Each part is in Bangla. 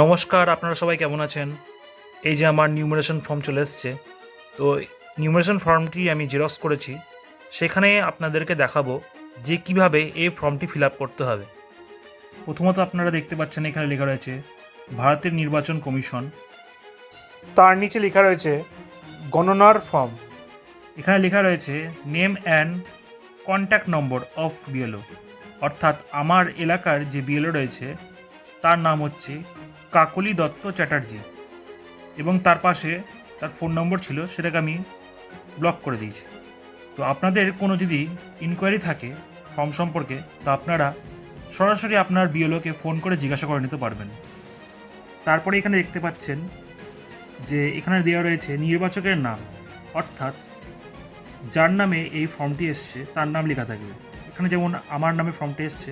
নমস্কার আপনারা সবাই কেমন আছেন? এই যে আমার নিউমারেশন ফর্ম চলে এসছে তো নিউমারেশন ফর্মটি আমি জেরক্স করেছি। সেখানে আপনাদেরকে দেখাবো যে কীভাবে এই ফর্মটি ফিল আপ করতে হবে। প্রথমত আপনারা দেখতে পাচ্ছেন এখানে লেখা রয়েছে ভারতের নির্বাচন কমিশন। তার নিচে লেখা রয়েছে গণনার ফর্ম। এখানে লেখা রয়েছে name and contact number of BLO. অর্থাৎ আমার এলাকার যে বিএলও রয়েছে তার নাম হচ্ছে কাকলি দত্ত চ্যাটার্জি। এবং তার পাশে তার ফোন নম্বর ছিল, সেটাকে আমি ব্লক করে দিয়েছি। তো আপনাদের কোনো যদি ইনকোয়ারি থাকে ফর্ম সম্পর্কে, তা আপনারা সরাসরি আপনার বিএলওকে ফোন করে জিজ্ঞাসা করে নিতে পারবেন। তারপরে এখানে দেখতে পাচ্ছেন যে এখানে দেওয়া রয়েছে নির্বাচকের নাম। অর্থাৎ যার নামে এই ফর্মটি এসছে, তার নাম লেখা থাকবে। এখানে যেমন আমার নামে ফর্মটি এসছে,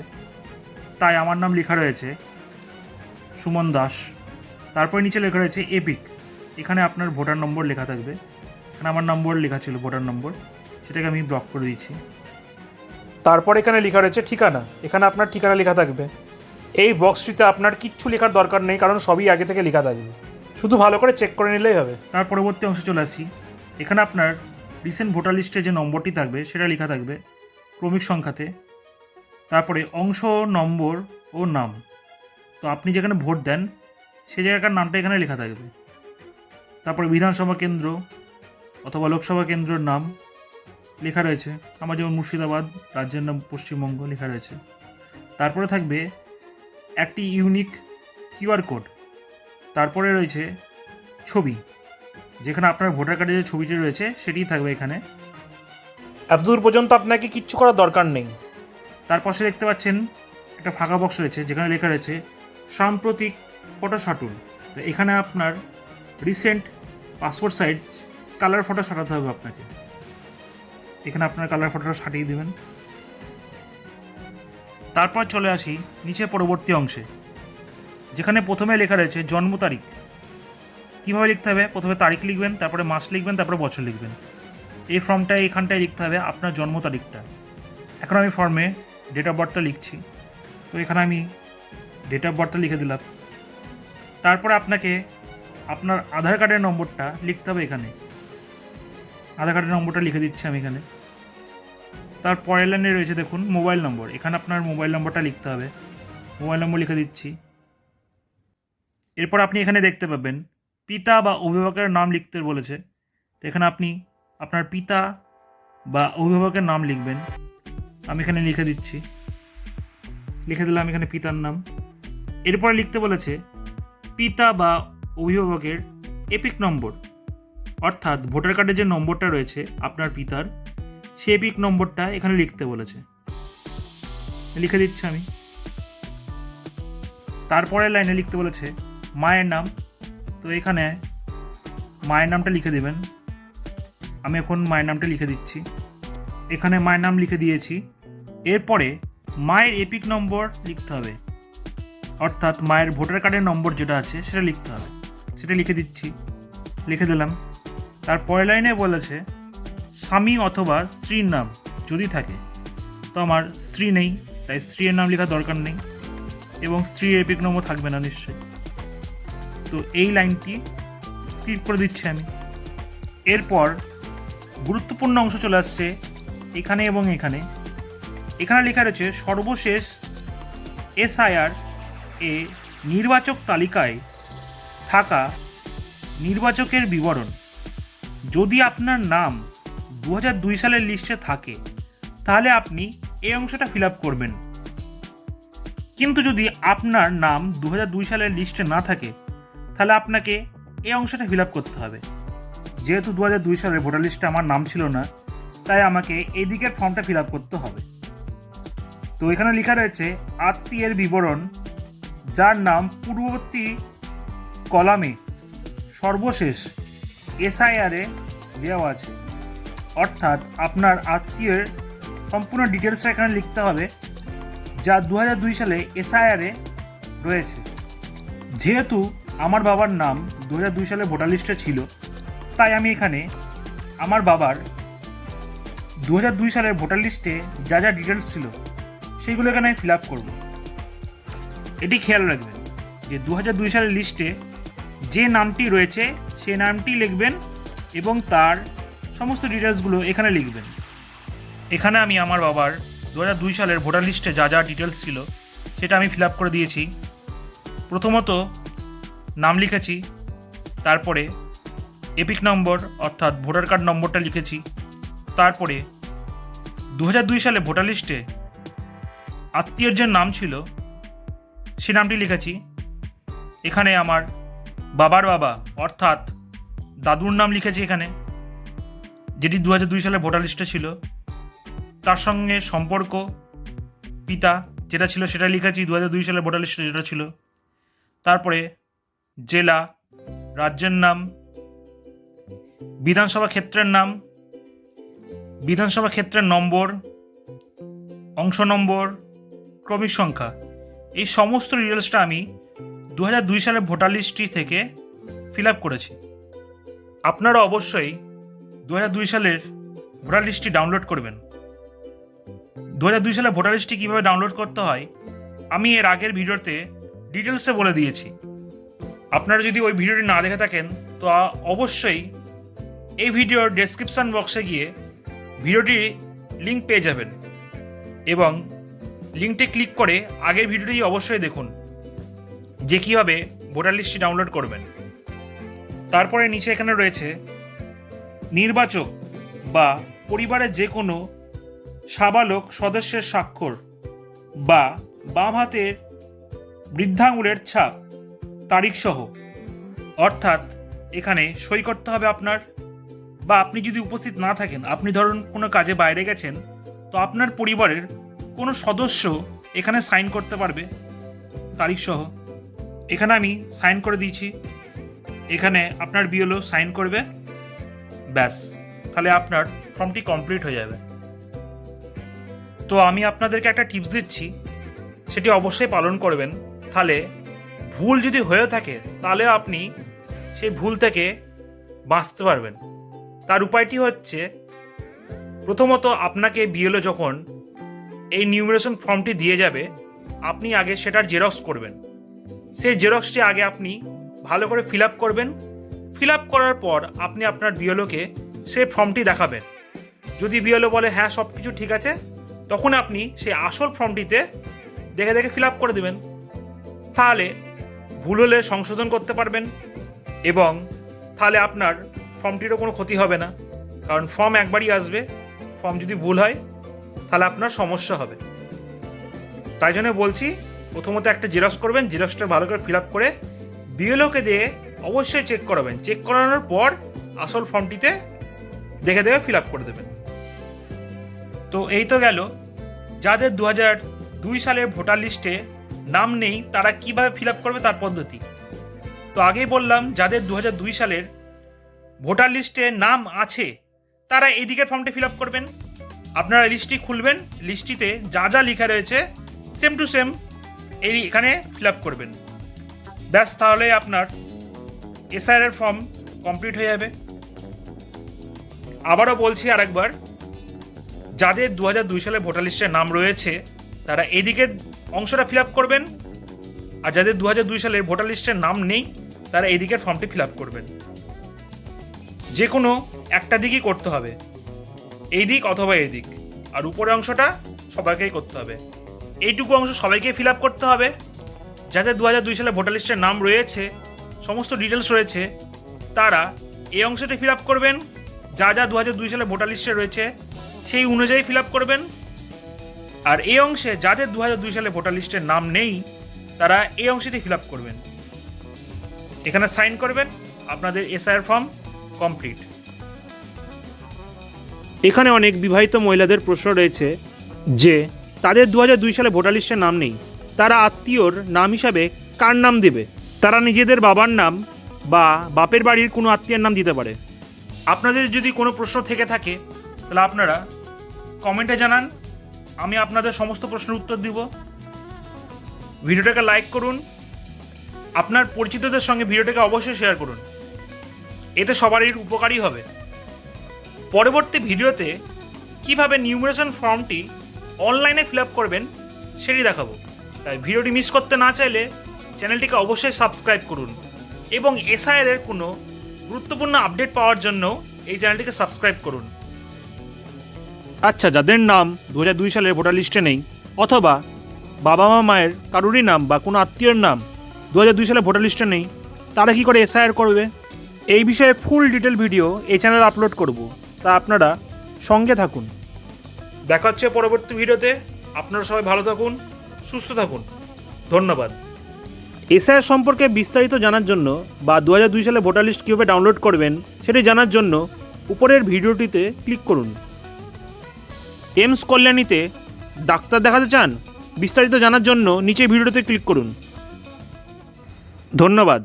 তাই আমার নাম লেখা রয়েছে সুমন দাস। তারপরে নিচে লেখা রয়েছে এপিক। এখানে আপনার ভোটার নম্বর লেখা থাকবে। এখানে আমার নম্বর লেখা ছিল, ভোটার নম্বর। সেটাকে আমি ব্লক করে দিচ্ছি। তারপর এখানে লেখা রয়েছে ঠিকানা। এখানে আপনার ঠিকানা লেখা থাকবে। এই বক্সটিতে আপনার কিচ্ছু লেখার দরকার নেই, কারণ সবই আগে থেকে লেখা থাকবে। শুধু ভালো করে চেক করে নিলেই হবে। তার পরবর্তী অংশে চলে আসি। এখানে আপনার রিসেন্ট ভোটার লিস্টে যে নম্বরটি থাকবে, সেটা লেখা থাকবে ক্রমিক সংখ্যাতে। তারপরে অংশ, নম্বর ও নাম। তো আপনি যেখানে ভোট দেন সেই জায়গাকার নামটা এখানে লেখা থাকবে। তারপরে বিধানসভা কেন্দ্র অথবা লোকসভা কেন্দ্রের নাম লেখা রয়েছে। আমার যেমন মুর্শিদাবাদ রাজ্যের নাম পশ্চিমবঙ্গ লেখা রয়েছে। তারপরে থাকবে একটি ইউনিক কিউআর কোড। তারপরে রয়েছে ছবি। যেখানে আপনার ভোটার কার্ডে যে ছবিটি রয়েছে সেটিই থাকবে এখানে। এতদূর পর্যন্ত আপনাকে কিচ্ছু করার দরকার নেই। তার পাশে দেখতে পাচ্ছেন একটা ফাঁকা বক্স রয়েছে যেখানে লেখা রয়েছে সাম্প্রতিক ফটো সাটুন তো এখানে আপনার recent passport size colour photo সাটাতে হবে আপনাকে। এখানে আপনার কালার ফটোটা সাটিয়ে দেবেন। তারপর চলে আসি নিচে পরবর্তী অংশে, যেখানে প্রথমে লেখা রয়েছে জন্ম তারিখ। কীভাবে লিখতে হবে? প্রথমে তারিখ লিখবেন, তারপরে মাস লিখবেন, তারপরে বছর লিখবেন। এই ফর্মটায় এখানটায় লিখতে হবে আপনার জন্ম তারিখটা। এখন আমি ফর্মে ডেট অফ বার্থটা লিখছি। তো এখানে আমি ডেট অফ বার্থটা লিখে দিলাম। তারপরে আপনাকে আপনার আধার কার্ডের নম্বরটা লিখতে হবে এখানে। আধার কার্ডের নম্বরটা লিখে দিচ্ছি আমি এখানে। তার পরের লাইনে রয়েছে দেখুন মোবাইল নম্বর এখানে আপনার মোবাইল নম্বরটা লিখতে হবে। মোবাইল নম্বর লিখে দিচ্ছি। এরপর আপনি এখানে দেখতে পাবেন, পিতা বা অভিভাবকের নাম লিখতে বলেছে। তো এখানে আপনি আপনার পিতা বা অভিভাবকের নাম লিখবেন। আমি এখানে লিখে দিচ্ছি। লিখে দিলাম এখানে পিতার নাম। এরপরে লিখতে বলেছে, পিতা বা অভিভাবকের এপিক নম্বর। অর্থাৎ ভোটার কার্ডে যে নম্বরটা রয়েছে আপনার পিতার, সে এপিক নম্বরটা এখানে লিখতে বলেছে। লিখে দিচ্ছি আমি। তারপরের লাইনে লিখতে বলেছে, মায়ের নাম। তো এখানে মায়ের নামটা লিখে দেবেন। আমি এখন মায়ের নামটা লিখে দিচ্ছি। এখানে মায়ের নাম লিখে দিয়েছি। এরপরে মায়ের এপিক নম্বর লিখতে হবে। অর্থাৎ মায়ের ভোটার কার্ডের নম্বর যেটা আছে, সেটা লিখতে হবে। সেটা লিখে দিচ্ছি। লিখে দিলাম। তার পরের লাইনে বলেছে, স্বামী অথবা স্ত্রীর নাম যদি থাকে, তো আমার স্ত্রী নেই, তাই স্ত্রীর নাম লেখার দরকার নেই এবং স্ত্রীর এপিক নম্বর থাকবে না নিশ্চয়ই। তো এই লাইনটি স্কিপ করে দিচ্ছি আমি। এরপর গুরুত্বপূর্ণ অংশ চলে আসছে এখানে এবং এখানে। এখানে লেখা রয়েছে, সর্বশেষ এসআইআর এ নির্বাচক তালিকায় থাকা নির্বাচকের বিবরণ। যদি আপনার নাম দু দুই সালের লিস্টে থাকে, তাহলে আপনি এই অংশটা ফিল করবেন। কিন্তু যদি আপনার নাম দু দুই সালের লিস্টে না থাকে, তাহলে আপনাকে এই অংশটা ফিল আপ করতে হবে। যেহেতু দু দুই সালের ভোটার লিস্টে আমার নাম ছিল না, তাই আমাকে এই দিকের ফর্মটা ফিল আপ করতে হবে। তো এখানে লেখা রয়েছে, আত্মীয়ের বিবরণ যার নাম পূর্ববর্তী কলামে সর্বশেষ এসআইআরে দেওয়া আছে। অর্থাৎ আপনার আত্মীয়ের সম্পূর্ণ ডিটেলসটা এখানে লিখতে হবে, যা দু দুই সালে এসআইআরে রয়েছে। যেহেতু আমার বাবার নাম দু দুই সালে ভোটার লিস্টে ছিল, তাই আমি এখানে আমার বাবার দু দুই সালের ভোটার লিস্টে যা যা ডিটেলস ছিল, সেইগুলো এখানে আমি ফিল আপ করব। এটি খেয়াল রাখবেন যে দু দুই সালের লিস্টে যে নামটি রয়েছে সেই নামটি লিখবেন এবং তার সমস্ত ডিটেলসগুলো এখানে লিখবেন। এখানে আমি আমার বাবার দু দুই সালের ভোটার লিস্টে যা যা ডিটেলস ছিল, সেটা আমি ফিল আপ করে দিয়েছি। প্রথমত নাম লিখেছি, তারপরে এপিক নম্বর, অর্থাৎ ভোটার কার্ড নম্বরটা লিখেছি, তারপরে দু হাজার দুই সালে ভোটার লিস্টে আত্মীয়ের যে নাম ছিল সে নামটি লিখেছি। এখানে আমার বাবার বাবা, অর্থাৎ দাদুর নাম লিখেছি এখানে, যেটি দু হাজার দুই সালে ভোটার লিস্টে ছিল। তার সঙ্গে সম্পর্ক, পিতা যেটা ছিল সেটা লিখেছি দু হাজার দুই সালে ভোটার লিস্টে যেটা ছিল। তারপরে জেলা, রাজ্যের নাম, বিধানসভা ক্ষেত্রের নাম, বিধানসভা ক্ষেত্রের নম্বর, অংশ নম্বর, ক্রমিক সংখ্যা। এই সমস্ত ডিটেলসটা আমি দু হাজার দুই সালের ভোটার লিস্টটি থেকে ফিল আপ করেছি। আপনারা অবশ্যই দু হাজার দুই সালের ভোটার লিস্টটি ডাউনলোড করবেন। দু হাজার দুই সালের ভোটার লিস্টটি কীভাবে ডাউনলোড করতে হয়, আমি এর আগের ভিডিওতে ডিটেলসে বলে দিয়েছি। আপনারা যদি ওই ভিডিওটি না দেখে থাকেন, তো অবশ্যই এই ভিডিওর ডেসক্রিপশন বক্সে গিয়ে ভিডিওটির লিঙ্ক পেয়ে যাবেন। এবং লিঙ্কটি ক্লিক করে আগের ভিডিওটি অবশ্যই দেখুন, যে কীভাবে ভোটার লিস্টটি ডাউনলোড করবেন। তারপরে নিচে এখানে রয়েছে, নির্বাচক বা পরিবারের যে কোনো সাবালক সদস্যের স্বাক্ষর বা বাম হাতের বৃদ্ধাঙ্গুলের ছাপ তারিখ সহ অর্থাৎ এখানে সই করতে হবে আপনার বা আপনি যদি উপস্থিত না থাকেন, আপনি ধরুন কোনো কাজে বাইরে গেছেন, তো আপনার পরিবারের কোনো সদস্য এখানে সাইন করতে পারবে তারিখ সহ এখানে আমি সাইন করে দিয়েছি। এখানে আপনার বিএলও সাইন করবে। ব্যাস, তাহলে আপনার ফর্মটি কমপ্লিট হয়ে যাবে। তো আমি আপনাদেরকে একটা টিপস দিচ্ছি, সেটি অবশ্যই পালন করবেন। তাহলে ভুল যদি হয়ে থাকে, তাহলে আপনি সেই ভুল থেকে বাঁচতে পারবেন। তার উপায়টি হচ্ছে, প্রথমত আপনাকে বিএলও যখন এই নিউমারেশন ফর্মটি দিয়ে যাবে, আপনি আগে সেটার জেরক্স করবেন। সেই জেরক্সটি আগে আপনি ভালো করে ফিল আপ করবেন। ফিল আপ করার পর আপনি আপনার বিএলওকে সেই ফর্মটি দেখাবেন। যদি বিএলও বলে হ্যাঁ সব কিছু ঠিক আছে, তখন আপনি সেই আসল ফর্মটিতে দেখে দেখে ফিল আপ করে দেবেন। তাহলে ভুল হলে সংশোধন করতে পারবেন এবং তাহলে আপনার ফর্মটিরও কোনো ক্ষতি হবে না। কারণ ফর্ম একবারই আসবে। ফর্ম যদি ভুল হয় তাহলে আপনার সমস্যা হবে। তাই জন্য বলছি, প্রথমত একটা জেরক্স করবেন জেরক্সটা ভালো করে ফিল আপ করে বিএলওকে দিয়ে অবশ্যই চেক করাবেন। চেক করানোর পর আসল ফর্মটিতে দেখে দেখে ফিল আপ করে দেবেন। তো এই তো গেল। যাদের দু হাজার দুই সালের ভোটার লিস্টে নাম নেই, তারা কীভাবে ফিল আপ করবে তার পদ্ধতি? তো আগেই বললাম, যাদের দু হাজার দুই সালের ভোটার লিস্টে নাম আছে, তারা এই দিকের ফর্মটি ফিল আপ করবেন। আপনারা লিস্টটি খুলবেন লিস্টটিতে যা যা লেখা রয়েছে সেম টু সেম এই এখানে ফিল আপ করবেন। ব্যাস, তাহলে আপনার এসআইআর ফর্ম কমপ্লিট হয়ে যাবে। আবারও বলছি আরেকবার, যাদের দু হাজার দুই সালে ভোটার লিস্টে নাম রয়েছে, তারা এদিকের অংশটা ফিল আপ করবেন, আর যাদের দু হাজার দুই সালের ভোটার লিস্টের নাম নেই, তারা এদিকের ফর্মটি ফিল আপ করবেন। যে কোনো একটা দিকই করতে হবে। এই দিক অথবা এই দিক আর উপরের অংশটা সবাইকেই করতে হবে। এইটুকু অংশ সবাইকে ফিল আপ করতে হবে। যাদের দু হাজার দুই সালে ভোটার লিস্টের নাম রয়েছে, সমস্ত ডিটেলস রয়েছে, তারা এই অংশটি ফিল আপ করবেন। যা যা দু দুই সালে ভোটার লিস্টে রয়েছে, সেই অনুযায়ী ফিল আপ করবেন। আর এই অংশে যাদের দু দুই সালে ভোটার লিস্টের নাম নেই, তারা এই অংশটি ফিল আপ করবেন। এখানে সাইন করবেন। আপনাদের এসআইআর ফর্ম কমপ্লিট এখানে অনেক বিবাহিত মহিলাদের প্রশ্ন রয়েছে যে, তাদের দু সালে ভোটার নাম নেই। তারা আত্মীয়র নাম হিসাবে কার নাম দেবে? তারা নিজেদের বাবার নাম বা বাপের বাড়ির কোনো আত্মীয়ের নাম দিতে পারে। আপনাদের যদি কোনো প্রশ্ন থেকে থাকে, তাহলে আপনারা কমেন্টে জানান। আমি আপনাদের সমস্ত প্রশ্নের উত্তর দিব। ভিডিওটাকে লাইক করুন। আপনার পরিচিতদের সঙ্গে ভিডিওটাকে অবশ্যই শেয়ার করুন। এতে সবারই উপকারী হবে। পরবর্তী ভিডিওতে কীভাবে নিউমারেশন ফর্মটি অনলাইনে ফিল আপ করবেন সেটি দেখাবো। তাই ভিডিওটি মিস করতে না চাইলে চ্যানেলটিকে অবশ্যই সাবস্ক্রাইব করুন এবং এসআইআর এর কোনো গুরুত্বপূর্ণ আপডেট পাওয়ার জন্য এই চ্যানেলটিকে সাবস্ক্রাইব করুন। আচ্ছা যাদের নাম দু হাজার দুই সালের ভোটার লিস্টে নেই অথবা বাবা মা মায়ের কারুরই নাম বা কোনো আত্মীয়ের নাম দু হাজার দুই সালে ভোটার লিস্টে নেই, তারা কি করে এসআইআর করবে? এই বিষয়ে ফুল ডিটেল ভিডিও এই চ্যানেলে আপলোড করব। তা আপনারা সঙ্গে থাকুন। দেখা হচ্ছে পরবর্তী ভিডিওতে। আপনারা সবাই ভালো থাকুন সুস্থ থাকুন। ধন্যবাদ। এসআইআর সম্পর্কে বিস্তারিত জানার জন্য বা দু দুই সালে ভোটার লিস্ট কীভাবে ডাউনলোড করবেন সেটি জানার জন্য উপরের ভিডিওটিতে ক্লিক করুন। এমস কল্যাণীতে ডাক্তার দেখাতে চান বিস্তারিত জানার জন্য নিচে ভিডিওতে ক্লিক করুন। ধন্যবাদ।